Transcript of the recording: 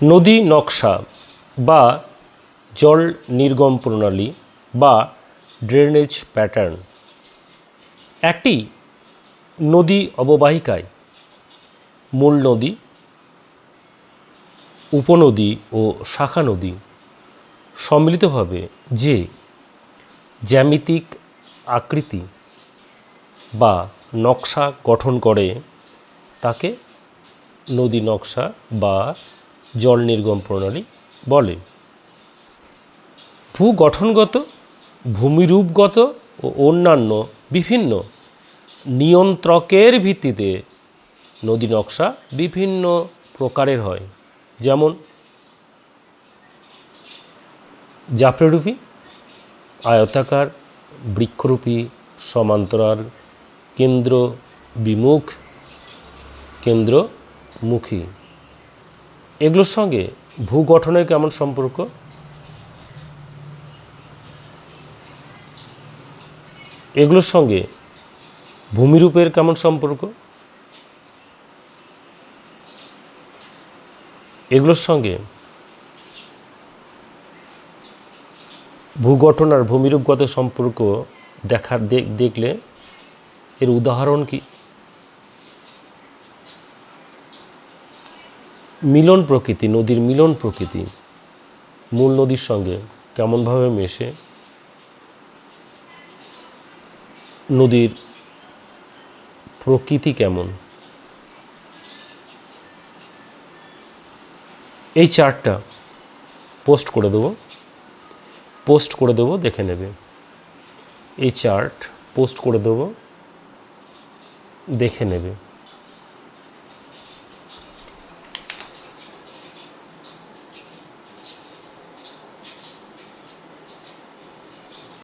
নদী নকশা বা জল নির্গম প্রণালী বা ড্রেনেজ প্যাটার্ন একটি নদী অববাহিকায় মূল নদী, উপনদী ও শাখা নদী সম্মিলিতভাবে যে জ্যামিতিক আকৃতি বা নকশা গঠন করে, তাকে নদী নকশা বা জল নির্গম প্রণালী বলে। ভূগঠনগত, ভূমিরূপগত ও অন্যান্য বিভিন্ন নিয়ন্ত্রকের ভিত্তিতে নদী নকশা বিভিন্ন প্রকারের হয়। যেমন জাফরারূপী, আয়তাকার, বৃক্ষরূপী, সমান্তরাল কেন্দ্র বিমুখ কেন্দ্রমুখী। এগুলোর সঙ্গে ভূগঠনের কেমন সম্পর্ক? এগুলোর সঙ্গে ভূমিরূপের কেমন সম্পর্ক? এগুলোর সঙ্গে ভূগঠন আর ভূমিরূপগত সম্পর্ক দেখার দে- দেখলে এর উদাহরণ কি? মিলন প্রকৃতি, নদীর মিলন প্রকৃতি, মূল নদীর সঙ্গে কেমনভাবে মেশে, নদীর প্রকৃতি কেমন? এই চার্টটা পোস্ট করে দেবো। পোস্ট করে দেবো, দেখে নেবে। এই চার্ট পোস্ট করে দেবো, দেখে নেবে।